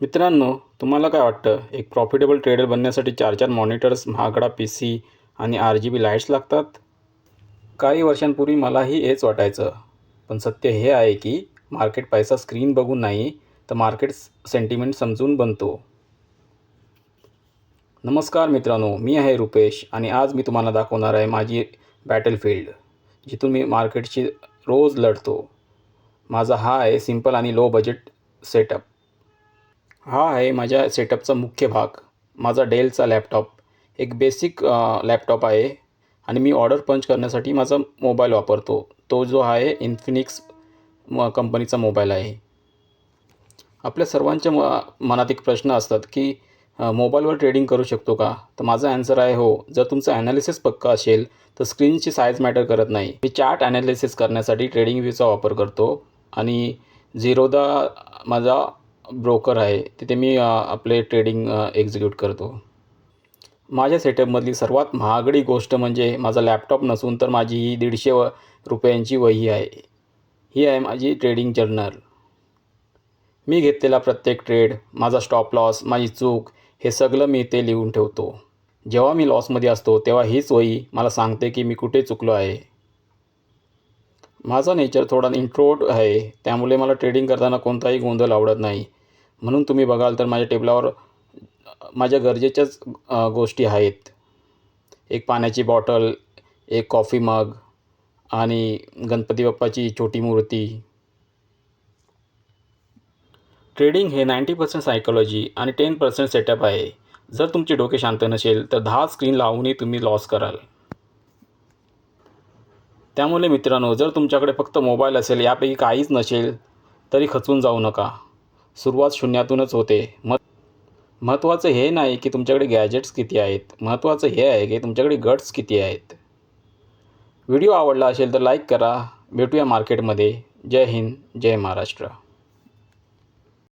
मित्रांनो तुम्हाला काय वाटतं? एक प्रॉफिटेबल ट्रेडर बनण्यासाठी चार चार मॉनिटर्स महागडा पी सी आणि आर जी बी लाईट्स लागतात? काही वर्षांपूर्वी मलाही हेच वाटायचं. पण सत्य हे आहे की मार्केट पैसा स्क्रीन बघून नाही तर मार्केट सेंटिमेंट समजून बनतो. नमस्कार मित्रांनो मी आहे रुपेश आणि आज मी तुम्हाला दाखवणार आहे माझी बॅटलफील्ड जिथून मी मार्केटशी रोज लढतो. माझा हा आहे सिंपल आणि लो बजेट सेटअप हा आहे माझ्या सेटअपचा मुख्य भाग. माझा डेलचा लॅपटॉप. एक बेसिक लॅपटॉप आहे आणि मी ऑर्डर पंच करण्यासाठी माझा मोबाईल वापरतो. तो जो आहे इन्फिनिक्स म कंपनीचा मोबाईल आहे. आपल्या सर्वांच्या म मनात एक प्रश्न असतात की मोबाईलवर ट्रेडिंग करू शकतो का? तर माझा ॲन्सर आहे हो. जर तुमचं ॲनालिसिस पक्का असेल तर स्क्रीनची साईज मॅटर करत नाही. मी चार्ट ॲनालिसिस करण्यासाठी ट्रेडिंग व्ह्यूचा वापर करतो. आणि झिरोदा माझा ब्रोकर आहे तिथे मी आपले ट्रेडिंग एक्झिक्यूट करतो. माझ्या सेटअपमधली सर्वात महागडी गोष्ट म्हणजे माझा लॅपटॉप नसून तर माझी ही दीडशे व रुपयांची वही आहे. ही आहे माझी ट्रेडिंग जर्नल मी घेतलेला प्रत्येक ट्रेड माझा स्टॉप लॉस माझी चूक हे सगळं मी इथे लिहून ठेवतो. जेव्हा मी लॉसमध्ये असतो तेव्हा हीच वही मला सांगते की मी कुठे चुकलो आहे. माझा नेचर थोडा इंट्रोट आहे त्यामुळे मला ट्रेडिंग करताना कोणताही गोंधळ आवडत नाही. म्हणून तुम्ही बघाल तर माझ्या टेबलावर माझ्या गरजेच्याच गोष्टी आहेत. एक पाण्याची बॉटल एक कॉफी मग आणि गणपती बाप्पाची छोटी मूर्ती. ट्रेडिंग हे नाईंटी पर्सेंट सायकोलॉजी आणि टेन पर्सेंट सेटअप आहे. जर तुमचे डोके शांत नसेल तर दहा स्क्रीन लावूनही तुम्ही लॉस कराल. त्यामुळे मित्रांनो जर तुमच्याकडे फक्त मोबाईल असेल यापैकी काहीच नसेल तरी खचून जाऊ नका. सुरुवात शून्यातूनच होते. मग महत्त्वाचं हे नाही की तुमच्याकडे गॅजेट्स किती आहेत. महत्त्वाचं हे आहे की तुमच्याकडे गट्स किती आहेत. व्हिडिओ आवडला असेल तर लाईक करा. भेटूया मार्केटमध्ये. जय हिंद जय महाराष्ट्र.